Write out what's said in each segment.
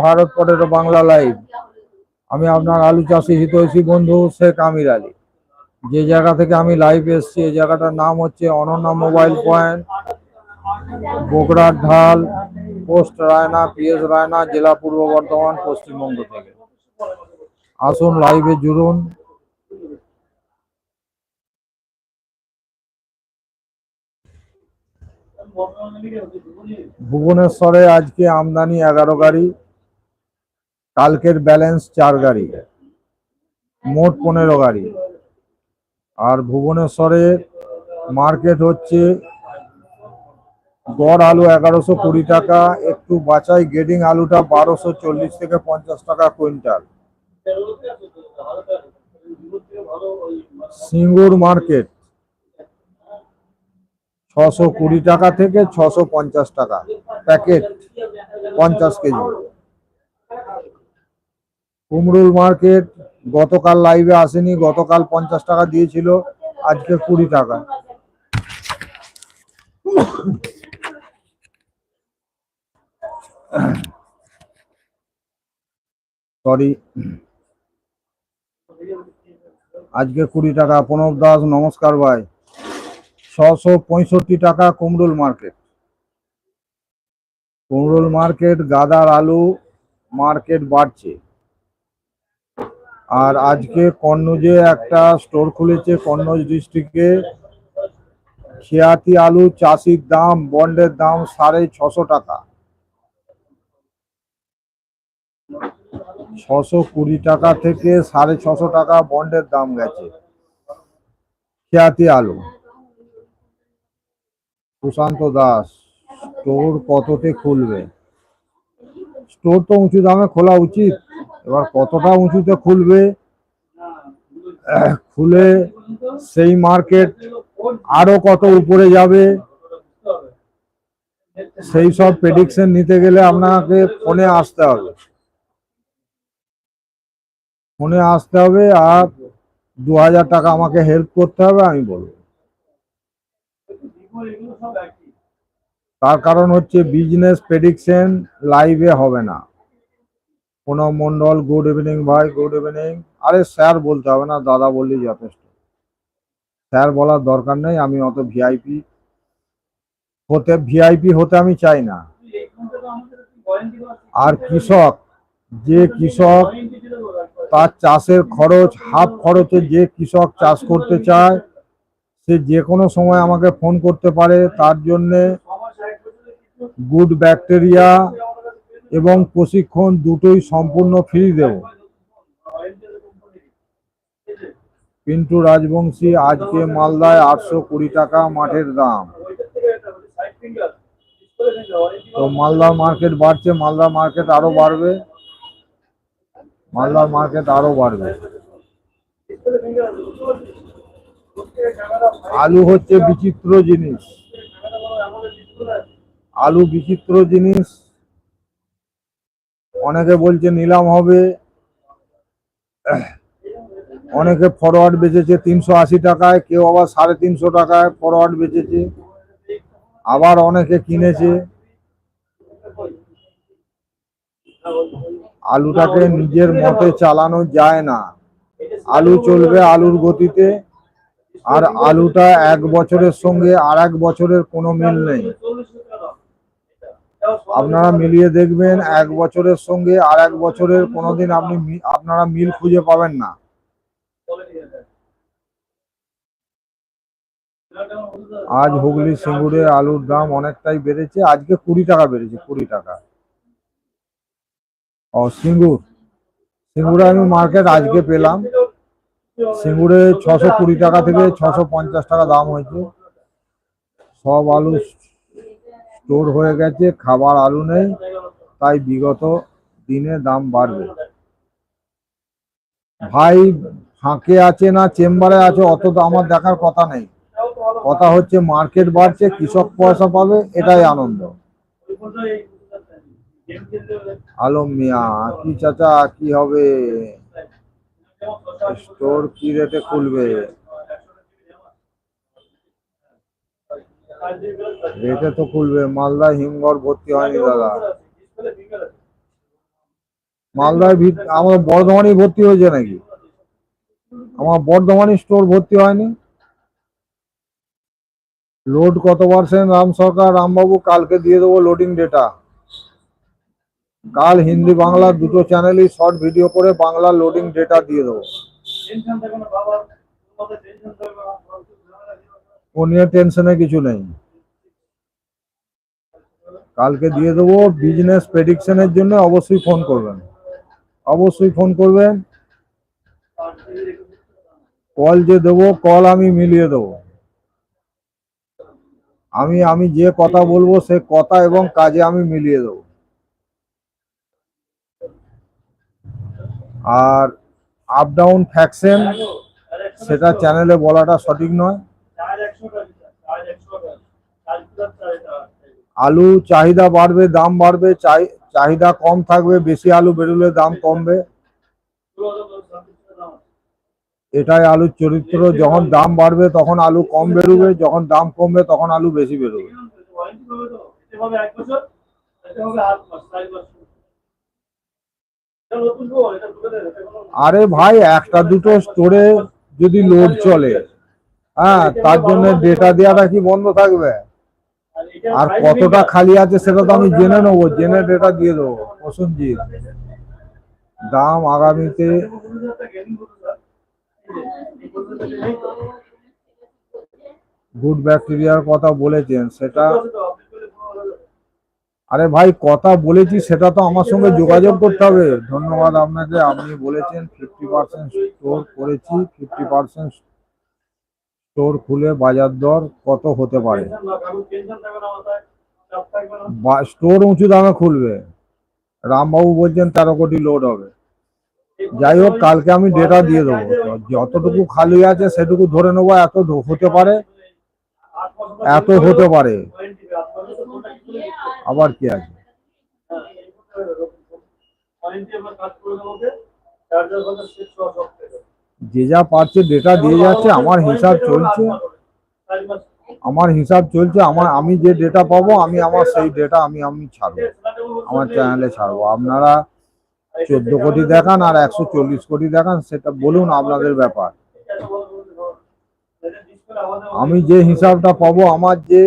Bharat potato Bangla live আমি আপনার আলু চাষি হিতৈষী বন্ধু শেখ আমির আলী। যে জায়গা থেকে আমি লাইভ এসেছি, এই জায়গাটার নাম হচ্ছে অনন্যা মোবাইল পয়েন্ট। বগুড়ার ঢাল, পোস্ট রায়না, পিএস রায়না, জেলা পূর্ব বর্ধমান, পশ্চিমবঙ্গ থেকে। আসুন লাইভে জুড়ুন। ভুবনেশ্বরে আজকে আমদানি এগারো গাড়ি। কালকের ব্যালেন্স চার গাড়ি, মোট পনেরো গাড়ি। আর ভুবনেশ্বরে মার্কেট হচ্ছে গড় আলু এগারোশো কুড়ি টাকা, একটু বাঁচাই গেডিং আলুটা বারোশো চল্লিশ থেকে পঞ্চাশ টাকা কুইন্টাল। সিঙ্গুর মার্কেট ছশো কুড়ি টাকা থেকে ছশো পঞ্চাশ টাকা, প্যাকেট পঞ্চাশ কেজি। কুমরুল মার্কেট গতকাল লাইভে আসেনি, গতকাল পঞ্চাশ টাকা দিয়েছিল, আজকে কুড়ি টাকা। সরি আজকে কুড়ি টাকা। প্রণব দাস, নমস্কার ভাই। ছশো পঁয়ষট্টি টাকা কুমরুল মার্কেট। কুমরুল মার্কেট, গাদার আলু মার্কেট বাড়ছে। আর আজকে কন্নৌজে একটা স্টোর খুলেছে কন্নৌজ ডিস্ট্রিক্টে খেয়াতি আলু চাষির দাম, বন্ডের দাম সাড়ে ছশো টাকা। ছশো কুড়ি টাকা থেকে সাড়ে ছশো টাকা বন্ডের দাম গেছে। খেয়াতি আলু। সুশান্ত দাস স্টোর কততে খুলবে? স্টোর তো উঁচু দামে খোলা উচিত। এবার কতটা উঁচুতে খুলবে? খুলে সেই মার্কেট আরও কত উপরে যাবে? সেই সব প্রেডিকশন নিতে গেলে আপনাকে ফোনে আসতে হবে। ফোনে আসতে হবে আর দু হাজার টাকা আমাকে হেল্প করতে হবে, আমি বলব। তার কারণ হচ্ছে বিজনেস প্রেডিকশন লাইভে হবে না। কোনো মন্ডল গুড ইভিনিং ভাই গুড ইভিনিং আরে স্যার বলতে হবে না, দাদা বললেই যথেষ্ট। স্যার বলার দরকার নেই, আমি অত ভিআইপি হতে ভিআইপি হতে আমি চাই না। আর কৃষক, যে কৃষক তার চাষের খরচ, হাফ খরচে যে কৃষক চাষ করতে চায়, সে যে কোনো সময় আমাকে ফোন করতে পারে। তার জন্যে গুড ব্যাকটেরিয়া এবং প্রশিক্ষণ দুটোই সম্পূর্ণ ফ্রি দেব। পিন্টু রাজবংশী আজকে মালদায় আটশো কুড়ি টাকা মাঠের দাম। তো মালদার মার্কেট বাড়ছে মালদার মার্কেট আরও বাড়বে। মালদার মার্কেট আরও বাড়বে। আলু হচ্ছে বিচিত্র জিনিস। আলু বিচিত্র জিনিস। অনেকে বলছে নিলাম হবে। অনেকে ফরওয়ার্ড বেচেছে তিনশো আশি টাকায়, কেউ আবার সাড়ে তিনশো টাকায় ফরওয়ার্ড বেচেছে। আবার অনেকে কিনেছে। আলুটাকে নিজের মতে চালানো যায় না। আলু চলবে আলুর গতিতে, আর আলুটা এক বছরের সঙ্গে আর এক বছরের কোনো মিল নেই। আপনারা মিলিয়ে দেখবেন এক বছরের সঙ্গে আর এক বছরের কোনোদিন আপনি আপনারা মিল খুঁজে পাবেন না। আজ হুগলি সিঙ্গুরে আলুর দাম অনেকটাই বেড়েছে, আজকে কুড়ি টাকা বেড়েছে, কুড়ি টাকা। ও, সিঙ্গুর, সিঙ্গুরে আমি মার্কেট আজকে পেলাম। সিঙ্গুরে ছশো কুড়ি টাকা থেকে ছশো পঞ্চাশ টাকা দাম হয়েছে। সব আলু স্টোর হয়ে গেছে, খাবার আলু নেই, তাই বিগত দিনে দাম বাড়বে। ভাই, ফাঁকে আছে না, চেম্বারে আছে, অত আমার দেখার কথা নেই। কথা হচ্ছে মার্কেট বাড়ছে, কৃষক পয়সা পাবে, এটাই আনন্দ। আলম মিয়া, কি চাচা, কি হবে? স্টোর কি রেটে খুলবে? রেটে তো খুলবে মালদা হিমঘর ভর্তি হয়নি দাদা। মালদায় আমার বর্ধমানে ভর্তি হয়েছে নাকি? আমার বর্ধমানে স্টোর ভর্তি হয়নি? লোড কত পার্সেন্ট? রাম সরকার, রামবাবু, কালকে দিয়ে দেবো লোডিং ডেটা কাল হিন্দি বাংলা দুটো চ্যানেলই শর্ট ভিডিও করে বাংলা লোডিং ডেটা দিয়ে দেবো। ও নিয়ে টেনশনে কিছু নেই। কালকে দিয়ে দেবো বিজনেস প্রেডিকশনের জন্য অবশ্যই ফোন করবেন। অবশ্যই ফোন করবেন। কল যে দেবো কল আমি মিলিয়ে দেবো। আমি আমি যে কথা বলব, সে কথা এবং কাজে আমি মিলিয়ে দেবো। আর আপ ডাউন ফ্যাকশন সেটা চ্যানেলে বলাটা সঠিক নয়। আলু চাহিদা বাড়বে, দাম বাড়বে চাহিদা কম থাকবে, বেশি আলু বেরোলে দাম কমবে। এটাই আলুর চরিত্র, যখন দাম বাড়বে তখন আলু কম বেরোবে, যখন দাম কমবে তখন আলু বেশি বেরোবে। আরে ভাই, একটা দুটো স্টোরে যদি লোড চলে হ্যাঁ তার জন্য ডেটা দেওয়াটা কি বন্ধ থাকবে? আর কতটা খালি আছে সেটা তো আমি জেনে নেব, জেনে ডেটা দিয়ে দেবো। প্রসেনজিৎ, দাম আগামীতে গুড ব্যাকটেরিয়ার কথা বলেছেন, সেটা আরে ভাই, কথা বলেছি, সেটা তো আমার সঙ্গে যোগাযোগ করতে হবে। ধন্যবাদ আপনাকে, আপনি বলেছেন ফিফটি পার্সেন্ট স্টোর করেছি ফিফটি পার্সেন্ট স্টোর খুলে বাজার দর কত হতে পারে? স্টোর উঁচু দামে খুলবে। রামবাবু বলছেন তেরো কোটি লোড হবে। যাই হোক, কালকে আমি ডেটা দিয়ে দেবো। যতটুকু খালি আছে, সেটুকু ধরে নেব, এত হতে পারে? এত হতে পারে। আবার কি আছে? যে যা পারছে ডেটা দিয়ে যাচ্ছে, আমার হিসাব চলছে। আমার হিসাব চলছে, আমার, আমি যে ডেটা পাবো, আমি আমার সেই ডেটা আমি আমি ছাড়বো, আমার চ্যানেলে ছাড়বো। আপনারা চোদ্দ কোটি দেখান আর একশো চল্লিশ কোটি দেখান, সেটা বলুন আপনাদের ব্যাপার। আমি যে হিসাবটা পাবো, আমার যে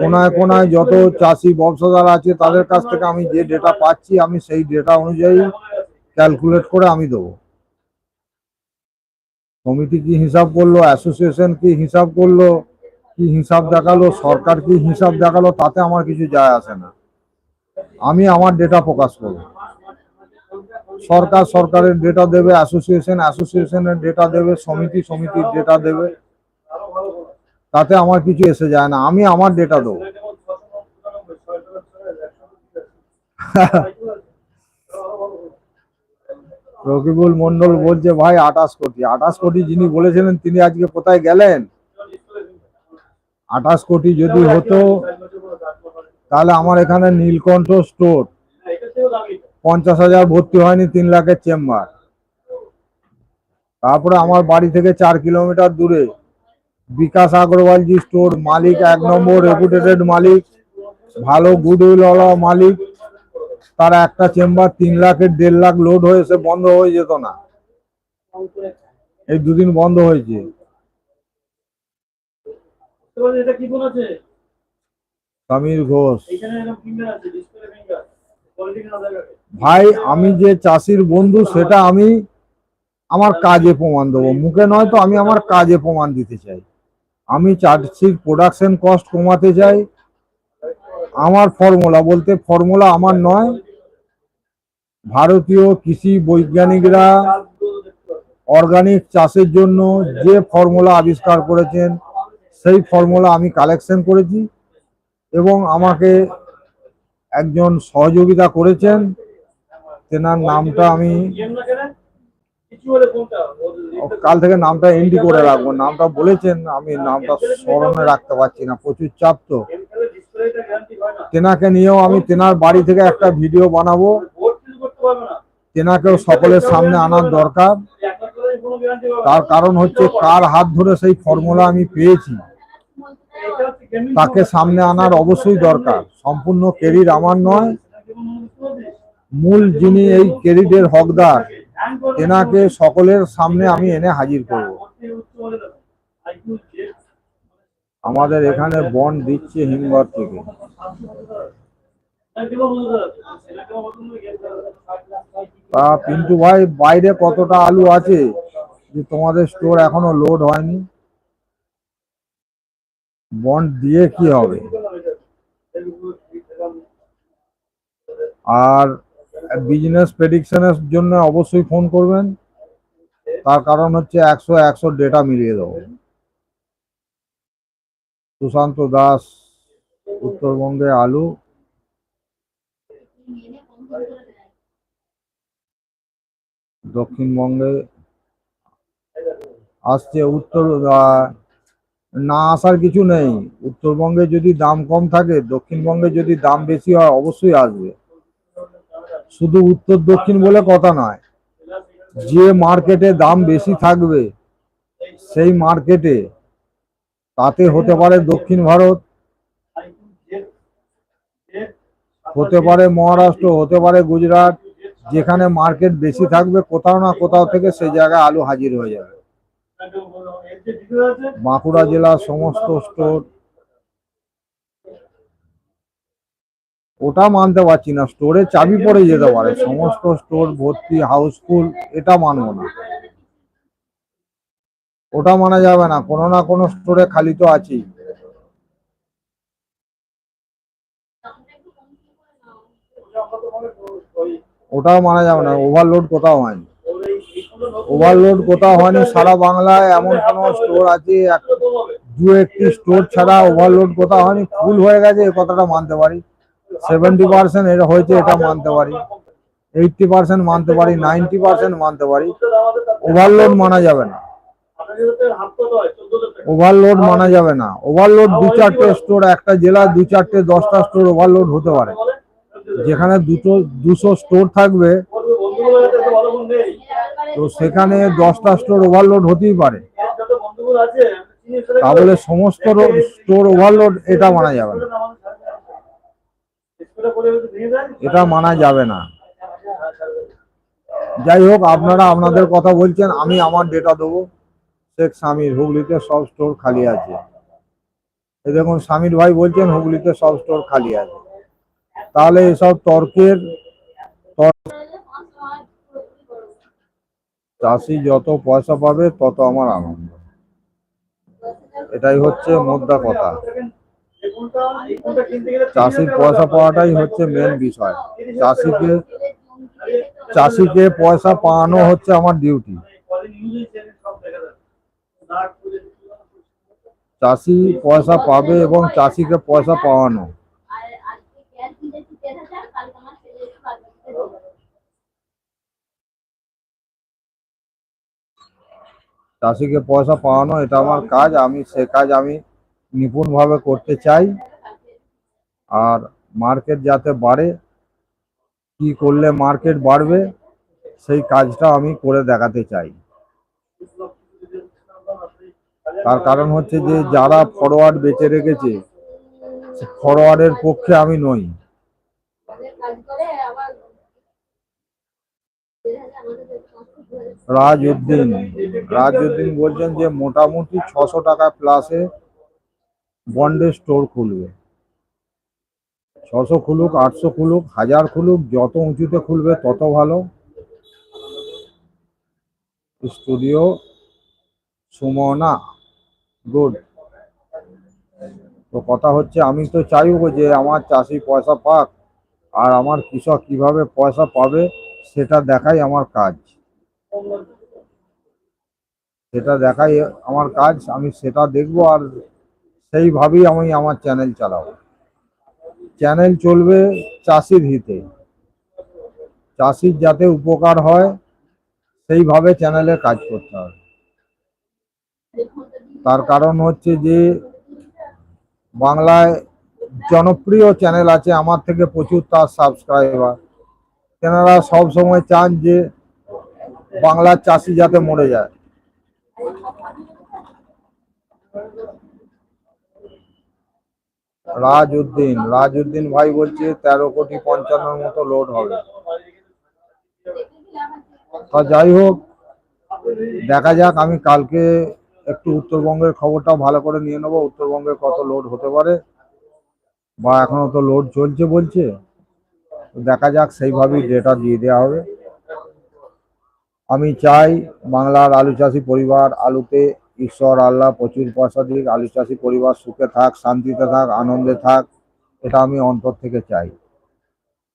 কোনায় কোনায় যত চাষি ব্যবসাদার আছে, তাদের কাছ থেকে আমি যে ডেটা পাচ্ছি, আমি সেই ডেটা অনুযায়ী ক্যালকুলেট করে আমি দেবো। কমিটি কি হিসাব করল? অ্যাসোসিয়েশন কি হিসাব করল? কি হিসাব দেখাল? সরকার কি হিসাব দেখাল? তাতে আমার কিছু যায় আসে না। আমি আমার ডেটা প্রকাশ করব। সরকার সরকারের ডেটা দেবে অ্যাসোসিয়েশন অ্যাসোসিয়েশনের ডেটা দেবে, সমিতি সমিতির ডেটা দেবে। তাতে আমার কিছু এসে যায় না। আমি আমার ডেটা দেবো। রকিবুল মন্ডল বলছে, ভাই, আঠাশ কোটি। আঠাশ কোটি যিনি বলেছিলেন, তিনি আজকে কোথায় গেলেন? আঠাশ কোটি যদি হতো, তাহলে আমার এখানে নীলকণ্ঠ স্টোর। পঞ্চাশ হাজার ভর্তি হয়নি তিন লাখের চেম্বার। তারপরে আমার বাড়ি থেকে চার কিলোমিটার দূরে বিকাশ আগরওয়ালজি স্টোর, মালিক এক নম্বর, রেপুটেটেড মালিক, ভালো গুডউইল ওয়ালা মালিক তার একটা চেম্বার তিন লাখের, দেড় লাখ লোড হয়েছে, বন্ধ হয়ে যেত না। এই দুদিন বন্ধ হয়েছে। সমীর ঘোষ। ভাই, আমি যে চাষির বন্ধু, সেটা আমি আমার কাজে প্রমাণ দেবো। মুখে নয় তো, আমি আমার কাজে প্রমাণ দিতে চাই। আমি চাষির প্রোডাকশন কস্ট কমাতে চাই। আমার ফর্মুলা বলতে ফর্মুলা আমার নয় ভারতীয় কৃষি বৈজ্ঞানিকরা অর্গানিক চাষের জন্য যে ফর্মুলা আবিষ্কার করেছেন, সেই ফর্মুলা আমি কালেকশন করেছি এবং আমাকে একজন সহযোগিতা করেছেন। তেনার নামটা আমি কাল থেকে নামটা এন্ডি করে রাখব। নামটা বলেছেন, আমি নামটা স্মরণে রাখতে পারছি না, প্রচুর চাপ তো। তেনাকে নিয়েও আমি, তেনার বাড়ি থেকে একটা ভিডিও বানাবো বোর্ড কিছু করতে পারবে না তেনাকেও সকলের সামনে আনার দরকার। তার কারণ হচ্ছে কার হাত ধরে সেই ফর্মুলা আমি পেয়েছি। তাকে সামনে আনার অবশ্যই দরকার। সম্পূর্ণ কেরির আমার নয়। মূল যিনি এই ক্রেডিটের হকদার, তেনাকে সকলের সামনে আমি এনে হাজির করব। আমাদের এখানে বন্ড দিচ্ছে হিমঘর থেকে। তা পিন্টু ভাই, বাইরে কতটা আলু আছে যে তোমাদের স্টোর এখনও লোড হয়নি? বন্ড দিয়ে কি হবে? আর বিজনেস প্রেডিকশনের জন্য অবশ্যই ফোন করবেন। তার কারণ হচ্ছে একশো একশো ডেটা মিলিয়ে দেবো। সুশান্ত দাস, উত্তরবঙ্গে আলু। দক্ষিণবঙ্গে আসছে, উত্তর না আসার কিছু নেই। উত্তরবঙ্গে যদি দাম কম থাকে, দক্ষিণবঙ্গে যদি দাম বেশি হয়, অবশ্যই আসবে। শুধু উত্তর দক্ষিণ বলে কথা নয়, যে মার্কেটে দাম বেশি থাকবে, সেই মার্কেটে, তাতে হতে পারে দক্ষিণ ভারত, হতে পারে মহারাষ্ট্র, হতে পারে গুজরাট যেখানে মার্কেট বেশি থাকবে, কোথাও না কোথাও থেকে সেই জায়গায় আলু হাজির হয়ে যাবে। বাঁকুড়া জেলার সমস্ত স্টোর ওটা মানতে পারছি না স্টোরে চাবি পড়ে যেতে পারে। সমস্ত স্টোর ভর্তি হাউসফুল এটা মানবো না। ওটা মানা যাবে না, কোনো না কোনো স্টোরে খালি তো আছেই। ওটাও মানা যাবে না ওভারলোড কোথাও হয়নি। ওভারলোড কোথাও হয়নি, সারা বাংলায় এমন কোনো স্টোর আছে দু একটি স্টোর ছাড়া ওভারলোড কোথাও হয়নি ফুল হয়ে গেছে, এই কথাটা মানতে পারি। সেভেন্টি পার্সেন্ট এটা হয়েছে, এটা মানতে পারি। এইটটি পার্সেন্ট মানতে পারি নাইনটি পার্সেন্ট মানতে পারি। ওভারলোড মানা যাবে না। ওভারলোড মানা যাবে না। ওভারলোড দু চারটে স্টোর একটা জেলায় দু চারটে, দশটা স্টোর ওভারলোড হতে পারে। যেখানে দুটো, দুশো স্টোর থাকবে, তো সেখানে দশটা স্টোর ওভারলোড হতেই পারে। তাহলে সমস্ত স্টোর ওভারলোড এটা মানা যাবে না। এটা মানা যাবে না। যাই হোক, আপনারা আপনাদের কথা বলছেন, আমি আমার ডেটা দেবো। শেখ স্বামীর হুগলিতে সব স্টোর খালি আছে। এই দেখুন, স্বামীর ভাই বলছেন, হুগলিতে সব স্টোর খালি আছে। তাহলে এসব তর্কের চাষি যত পয়সা পাবে, তত আমার আনন্দ। এটাই হচ্ছে মোদ্দা কথা। চাষির পয়সা পাওয়াটাই হচ্ছে মেন বিষয়। চাষিকে চাষিকে পয়সা পাওয়ানো হচ্ছে আমার ডিউটি চাষি পয়সা পাবে এবং চাষিকে পয়সা পাওয়ানো। চাষিকে পয়সা পাওয়ানো, এটা আমার কাজ, আমি সে কাজ আমি নিপুণভাবে করতে চাই। আর মার্কেট যাতে বাড়ে, কি করলে মার্কেট বাড়বে, সেই কাজটা আমি করে দেখাতে চাই। তার কারণ হচ্ছে যে, যারা ফরওয়ার্ড বেঁচে রেখেছে ফরওয়ার্ডের পক্ষে আমি নই। রাজ উদ্দিন বলছেন যে মোটামুটি ছশো টাকা প্লাসে বন্ডের স্টোর খুলবে। ছশো খুলুক, আটশো খুলুক, হাজার খুলুক, যত উঁচুতে খুলবে তত ভালো। Studio Sumona, good. তো কথা হচ্ছে, আমি তো চাইব যে আমার চাষি পয়সা পাক, আর আমার কৃষক কীভাবে পয়সা পাবে সেটা দেখাই আমার কাজ। সেটা দেখাই আমার কাজ, আমি সেটা দেখব আর সেইভাবেই আমি আমার চ্যানেল চালাবো। চ্যানেল চলবে চাষির হিতে। চাষির যাতে উপকার হয়, সেইভাবে চ্যানেলে কাজ করতে হবে। তার কারণ হচ্ছে যে, বাংলায় জনপ্রিয় চ্যানেল আছে, আমার থেকে প্রচুর তার সাবস্ক্রাইবার তেনারা সবসময় চান যে বাংলার চাষি যাতে মরে যায়। রাজ উদ্দিন রাজ উদ্দিন ভাই বলছে তেরো কোটি পঞ্চান্নর মতো লোড হবে। তা যাই হোক, দেখা যাক, আমি কালকে একটু উত্তরবঙ্গের খবরটা ভালো করে নিয়ে নেব, উত্তরবঙ্গে কত লোড হতে পারে বা এখনও তো লোড চলছে বলছে। দেখা যাক, সেইভাবেই ডেটা দিয়ে দেওয়া হবে। আমি চাই বাংলার আলু চাষি পরিবার আলুতে ঈশ্বর, আল্লাহ, প্রচুর পয়সা দিক, আলু চাষি পরিবার সুখে থাক, শান্তিতে থাক, আনন্দে থাক, এটা আমি অন্তর থেকে চাই।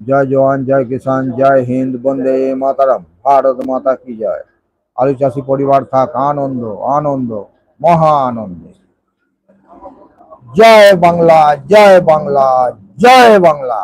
জয় জওয়ান, জয় কিষান জয় হিন্দ, বন্দে মাতারাম, ভারত মাতা কি জয়। আলু চাষি পরিবার থাক, আনন্দ আনন্দ, মহা আনন্দে। জয় বাংলা জয় বাংলা জয় বাংলা।